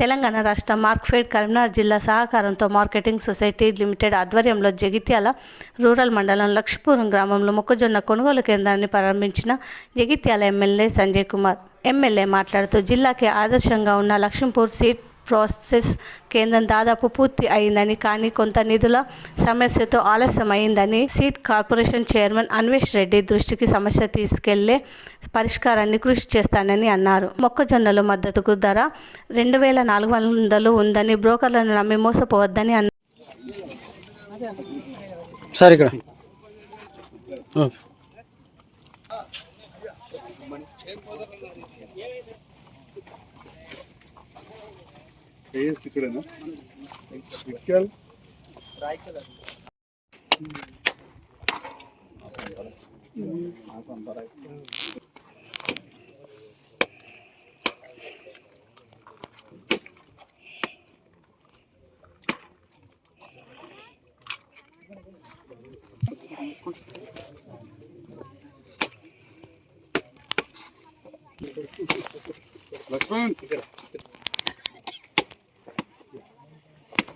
తెలంగాణ రాష్ట్ర మార్క్ఫెడ్ కరీంనగర్ జిల్లా సహకారంతో మార్కెటింగ్ సొసైటీ లిమిటెడ్ ఆధ్వర్యంలో జగిత్యాల రూరల్ మండలం లక్ష్మీపురం గ్రామంలో మొక్కజొన్న కొనుగోలు కేంద్రాన్ని ప్రారంభించిన జగిత్యాల ఎమ్మెల్యే సంజయ్ కుమార్. ఎమ్మెల్యే మాట్లాడుతూ జిల్లాకే ఆదర్శంగా ఉన్న లక్ష్మీపూర్ సీట్ ప్రాసెస్ కేంద్రం దాదాపు పూర్తి అయిందని కానీ కొంత నిధుల సమస్యతో ఆలస్యం అయిందని కార్పొరేషన్ చైర్మన్ అన్వేష్ రెడ్డి దృష్టికి సమస్య తీసుకెళ్ళే పరిష్కారాన్ని కృషి చేస్తానని అన్నారు. మొక్కజొన్నల మద్దతుకు ధర రెండు వేల నాలుగు వందలు ఉందని బ్రోకర్లను నమ్మి మోసపోవద్దని అన్నారు. సార్ ఇక్కడ. ఓకే. ఇక్కడేనా పిక్కల్ లక్ష్మణ్ ఇక్కడ ఈ టూర్ని మనం కాలం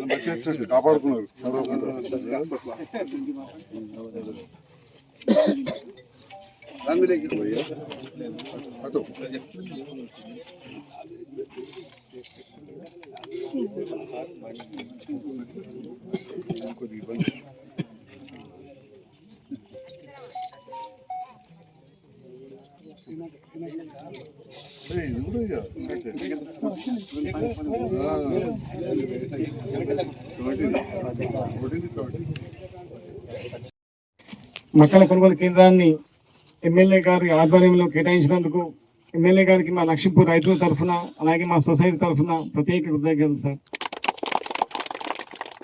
వచ్చినట్టు కాపాడుకున్నారు దాని మీద ఎక్కి అటు కొద్దిగా ఇబ్బంది మక్కల కొనుగోలు కేంద్రాన్ని ఎమ్మెల్యే గారి ఆధ్వర్యంలో కేటాయించినందుకు ఎమ్మెల్యే గారికి మా లక్ష్మీపూర్ రైతుల తరఫున అలాగే మా సొసైటీ తరఫున ప్రత్యేక కృతజ్ఞతలు సార్.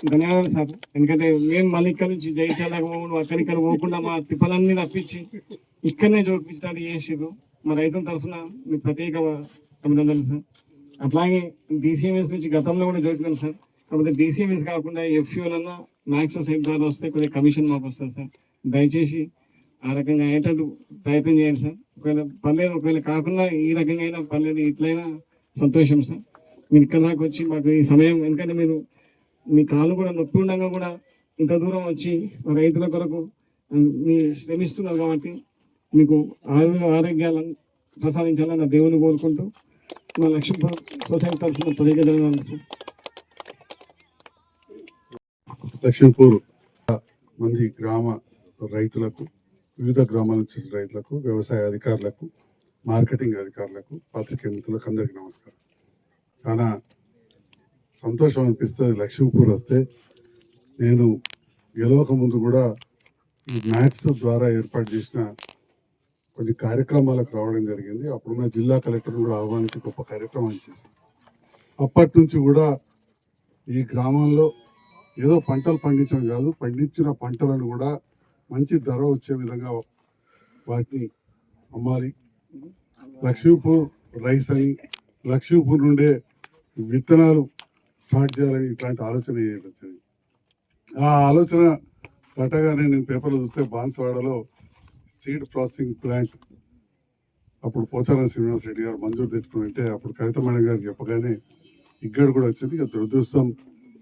ధన్యవాదాలు సార్. ఎందుకంటే మేము మళ్ళీ ఇక్కడ నుంచి జయించాలకు పోకుండా అక్కడిక్కడ పోకుండా మా తిప్పలన్నీ తప్పించి ఇక్కడనే చూపించినట్టు చేసిర్రు మా రైతుల తరఫున మీకు ప్రత్యేక అభినందనలు సార్. అట్లాగే డిసిఎంఎస్ నుంచి గతంలో కూడా చూపించాం సార్. కాకపోతే డిసిఎంఎస్ కాకుండా ఎఫ్యూఎల్ అన్న మ్యాక్స్ సొసైటీ ద్వారా వస్తే కొద్దిగా కమిషన్ మాకు వస్తుంది సార్. దయచేసి ఆ రకంగా అయ్యేటట్టు ప్రయత్నం చేయండి సార్. ఒకవేళ పర్లేదు ఒకవేళ కాకుండా ఈ రకంగా అయినా పర్లేదు ఇట్లయినా సంతోషం సార్. మీరు ఇక్కడ దాకా వచ్చి మాకు ఈ సమయం ఎందుకంటే మీరు మీ కాళ్ళు కూడా నొప్పి ఉండగా కూడా ఇంత దూరం వచ్చి మా రైతుల కొరకు మీ శ్రమిస్తున్నారు కాబట్టి మీకు ఆరోగ్య ఆరోగ్యాలను ప్రసాదించాలని నా దేవుని కోరుకుంటూ మా లక్ష్మీ సొసైటీ తరఫున ప్రత్యేక ధన్యవాదాలు సార్ లక్ష్మీపూర్ మంది గ్రామ రైతులకు వివిధ గ్రామాల నుంచి రైతులకు వ్యవసాయ అధికారులకు మార్కెటింగ్ అధికారులకు పాత్రికేయ మిత్రులకు అందరికీ నమస్కారం. చాలా సంతోషం అనిపిస్తుంది లక్ష్మీపూర్ వస్తే. నేను గెలవక ముందు కూడా ఈ మ్యాథ్స్ ద్వారా ఏర్పాటు చేసిన కొన్ని కార్యక్రమాలకు రావడం జరిగింది. అప్పుడు మా జిల్లా కలెక్టర్ కూడా ఆహ్వానించి గొప్ప కార్యక్రమం చేసి అప్పటి నుంచి కూడా ఈ గ్రామంలో ఏదో పంటలు పండించడం కాదు పండించిన పంటలను కూడా మంచి ధర వచ్చే విధంగా వాటిని అమ్మాలి. లక్ష్మీపూర్ రైస్ అని లక్ష్మీపూర్ నుండే విత్తనాలు స్టార్ట్ చేయాలని ఇట్లాంటి ఆలోచన చేయడం ఆ ఆలోచన పట్టగానే నేను పేపర్లో చూస్తే బాన్స్వాడలో సీడ్ ప్రాసెసింగ్ ప్లాంట్ అప్పుడు పోచారం శ్రీనివాస్ రెడ్డి గారు మంజూరు తెచ్చుకుని అప్పుడు కవిత మేడం గారికి చెప్పగానే ఇక్కడ కూడా వచ్చింది. ఇక దురదృష్టం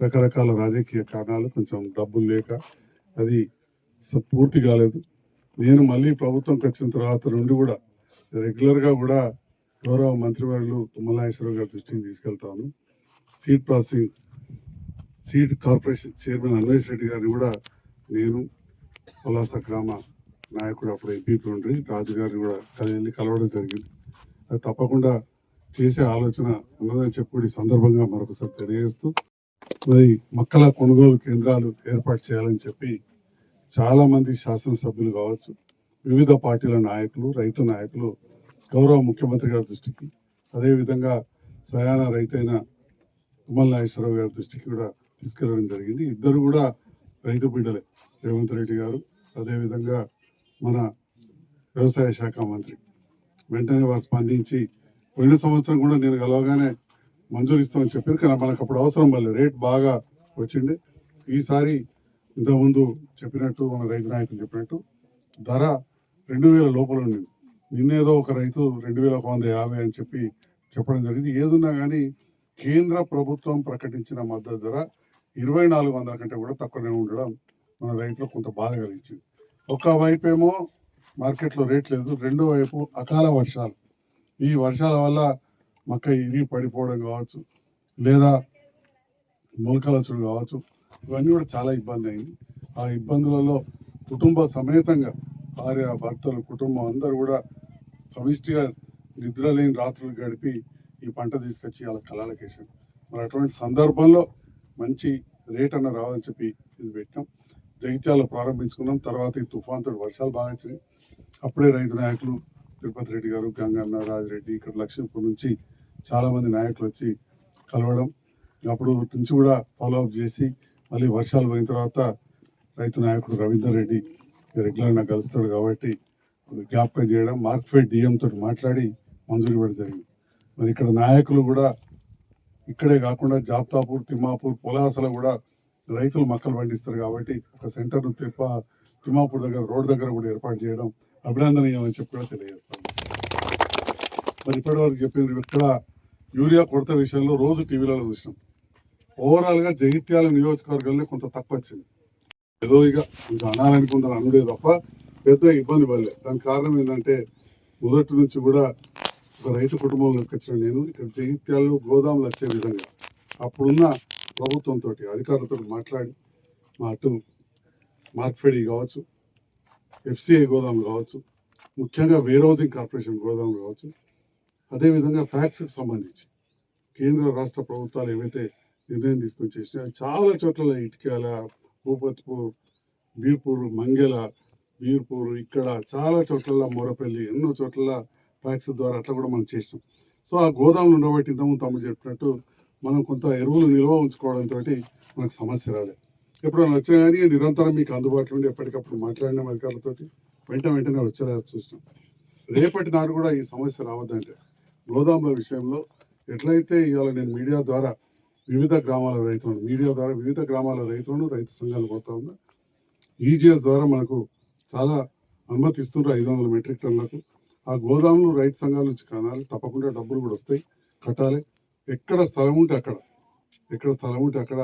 రకరకాల రాజకీయ కారణాలు కొంచెం డబ్బులు లేక అది స- పూర్తి కాలేదు. నేను మళ్ళీ ప్రభుత్వంకి వచ్చిన తర్వాత నుండి కూడా రెగ్యులర్గా కూడా గౌరవ మంత్రివర్యులు తుమ్మలాయేశ్వరరావు గారి దృష్టికి తీసుకెళ్తాను. Seed processing seed corporation chairman Anvesh Reddy గారిని కూడా నేను పొలాస గ్రామ నాయకుడు అప్పుడు ఎంపీపీ ఉండి రాజుగారిని కూడా కలిసి కలవడం జరిగింది. అది తప్పకుండా చేసే ఆలోచన ఉన్నదని చెప్పి ఈ సందర్భంగా మరొకసారి తెలియజేస్తూ మరి మక్కల కొనుగోలు కేంద్రాలు ఏర్పాటు చేయాలని చెప్పి చాలా మంది శాసనసభ్యులు కావచ్చు వివిధ పార్టీల నాయకులు రైతు నాయకులు గౌరవ ముఖ్యమంత్రి గారి దృష్టికి అదేవిధంగా స్వయాన రైతైన తుమ్మల నాగేశ్వరరావు గారి దృష్టికి కూడా తీసుకెళ్ళడం జరిగింది. ఇద్దరు కూడా రైతు బిడ్డలే రేవంత్ రెడ్డి గారు అదేవిధంగా మన వ్యవసాయ శాఖ మంత్రి. వెంటనే వారు స్పందించి పోయిన సంవత్సరం కూడా నేను కలవగానే మంజూరు ఇస్తామని చెప్పారు. కానీ మనకు అప్పుడు అవసరం వల్ల రేట్ బాగా వచ్చింది. ఈసారి ఇంతకుముందు చెప్పినట్టు మన రైతు నాయకులు చెప్పినట్టు ధర రెండు వేల లోపల ఉండింది. నిన్నేదో ఒక రైతు రెండు వేల ఒక వంద యాభై అని చెప్పి చెప్పడం జరిగింది. ఏదున్నా కానీ కేంద్ర ప్రభుత్వం ప్రకటించిన మద్దతు ధర ఇరవై నాలుగు వందల కంటే కూడా తక్కువనే ఉండడం మన రైతులకు కొంత బాధ కలిగించింది. ఒక వైపేమో ఏమో మార్కెట్లో రేట్ లేదు రెండో వైపు అకాల వర్షాలు. ఈ వర్షాల వల్ల మక్క ఇరిగి పడిపోవడం కావచ్చు లేదా మొలకలచుడు కావచ్చు ఇవన్నీ కూడా చాలా ఇబ్బంది అయింది. ఆ ఇబ్బందులలో కుటుంబ సమేతంగా భార్య భర్తలు కుటుంబం అందరూ కూడా సమిష్టిగా నిద్ర లేని రాత్రులు గడిపి ఈ పంట తీసుకొచ్చి వాళ్ళ కళలకేసాం మరి అటువంటి సందర్భంలో మంచి రేట్ అన్న రావాలని చెప్పి ఇది పెట్టాం. జగిత్యాలు ప్రారంభించుకున్నాం. తర్వాత ఈ తుఫాన్తో వర్షాలు బాగా వచ్చినాయి. అప్పుడే రైతు నాయకులు తిరుపతి రెడ్డి గారు గంగన్న రాజిరెడ్డి ఇక్కడ లక్ష్మీపూర్ నుంచి చాలామంది నాయకులు వచ్చి కలవడం. అప్పుడు నుంచి కూడా ఫాలో అప్ చేసి మళ్ళీ వర్షాలు పోయిన తర్వాత రైతు నాయకుడు రవీందర్ రెడ్డి రెగ్యులర్ నాకు కలుస్తాడు కాబట్టి జ్ఞాపకం చేయడం. మార్క్ఫెడ్ డిఎం తోటి మాట్లాడి మంజూరు ఇవ్వడం జరిగింది. మరి ఇక్కడ నాయకులు కూడా ఇక్కడే కాకుండా జాబ్తాపూర్ తిమ్మాపూర్ పొలాసలో కూడా రైతులు మొక్కలు పండిస్తారు కాబట్టి ఒక సెంటర్ తప్ప తిమ్మాపూర్ దగ్గర రోడ్ దగ్గర కూడా ఏర్పాటు చేయడం అభినందనీయం అని చెప్పి కూడా తెలియజేస్తాను. మరి ఇప్పటివరకు చెప్పింది ఇక్కడ యూరియా కొరత విషయంలో రోజు టీవీలలో చూసినాం. ఓవరాల్గా జగిత్యాల నియోజకవర్గంలో కొంత తక్కువ వచ్చింది. ఏదో ఇక కొంచెం అనాలనుకుంటారు అనుడే తప్ప పెద్ద ఇబ్బంది పడలేదు. దానికి కారణం ఏంటంటే మొదటి నుంచి కూడా ఒక రైతు కుటుంబంలోకి వచ్చిన నేను. ఇక్కడ జగిత్యాలలో గోదాములు వచ్చే విధంగా అప్పుడున్న ప్రభుత్వంతో అధికారులతో మాట్లాడి మా అటు మార్క్ఫెడి కావచ్చు ఎఫ్సిఐ గోదాములు కావచ్చు ముఖ్యంగా వేరౌజింగ్ కార్పొరేషన్ గోదాములు కావచ్చు అదేవిధంగా ఫ్యాక్స్కి సంబంధించి కేంద్ర రాష్ట్ర ప్రభుత్వాలు ఏవైతే నిర్ణయం తీసుకొని చేసినా చాలా చోట్ల ఇటుకాల భూపతిపూర్ బీర్పూర్ మంగెల బీర్పూర్ ఇక్కడ చాలా చోట్ల మొరపల్లి ఎన్నో చోట్ల ఫ్యాక్స్ ద్వారా అట్లా కూడా మనం చేసాం సో ఆ గోదాములు ఉండబట్టి ఇంతకుముందు తమ్ముడు చెప్పినట్టు మనం కొంత ఎరువులు నిల్వ ఉంచుకోవడంతో మనకు సమస్య రాలేదు ఎప్పుడైనా వచ్చినా కానీ నిరంతరం మీకు అందుబాటులో ఉండి ఎప్పటికప్పుడు మాట్లాడినాం అధికారులతోటి వెంట వెంటనే వచ్చేలా చూసినాం. రేపటి నాడు కూడా ఈ సమస్య రావద్దంటే గోదాముల విషయంలో ఎట్లయితే ఇవాళ నేను మీడియా ద్వారా వివిధ గ్రామాల రైతులను మీడియా ద్వారా వివిధ గ్రామాల రైతులను రైతు సంఘాలు కొడతా ఉన్నా ఈజీఎస్ ద్వారా మనకు చాలా అనుమతి ఐదు వందల మెట్రిక్ టన్నులకు. ఆ గోదాములు రైతు సంఘాల నుంచి కనాలి తప్పకుండా డబ్బులు కూడా వస్తాయి కట్టాలి. ఎక్కడ స్థలం ఉంటే అక్కడ. ఎక్కడ స్థలం ఉంటే అక్కడ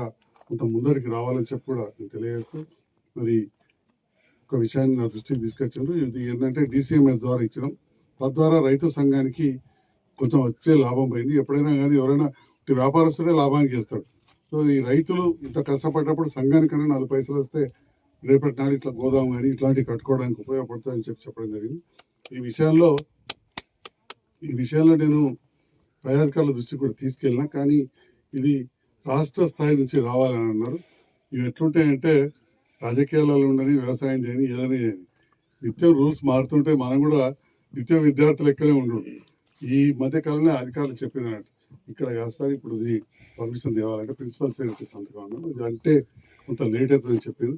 కొంత ముందరికి రావాలని చెప్పి కూడా నేను తెలియజేస్తూ మరి ఒక విషయాన్ని నా దృష్టికి తీసుకొచ్చారు. ఇది ఏంటంటే డిసిఎంఎస్ ద్వారా ఇచ్చినాం. తద్వారా రైతు సంఘానికి కొంచెం వచ్చే లాభం పోయింది. ఎప్పుడైనా కానీ ఎవరైనా ఇటు వ్యాపారస్తుడే లాభానికి చేస్తాడు. సో ఈ రైతులు ఇంత కష్టపడ్డప్పుడు సంఘానికన్నా నాలుగు పైసలు వస్తే రేపటి నాడు ఇట్లా గోదాం కానీ ఇట్లాంటివి కట్టుకోవడానికి ఉపయోగపడుతుందని చెప్పి చెప్పడం జరిగింది. ఈ విషయంలో ఈ విషయంలో నేను ప్రజాధికారుల దృష్టికి కూడా తీసుకెళ్ళినా కానీ ఇది రాష్ట్ర స్థాయి నుంచి రావాలని అన్నారు. ఇవి ఎట్లుంటాయంటే రాజకీయాలలో ఉండని వ్యవసాయం చేయని ఏదైనా చేయని. నిత్యం రూల్స్ మారుతుంటే మనం కూడా నిత్యం విద్యార్థులు ఎక్కడే ఉండు ఈ మధ్య కాలంలో అధికారులు చెప్పినట్టు ఇక్కడ కాదు సార్ ఇప్పుడు ఇది పర్మిషన్ తేవాలంటే ప్రిన్సిపల్ సెక్రటరీ సంతకం అన్నారు. ఇది అంటే కొంత లేట్ అవుతుందని చెప్పారు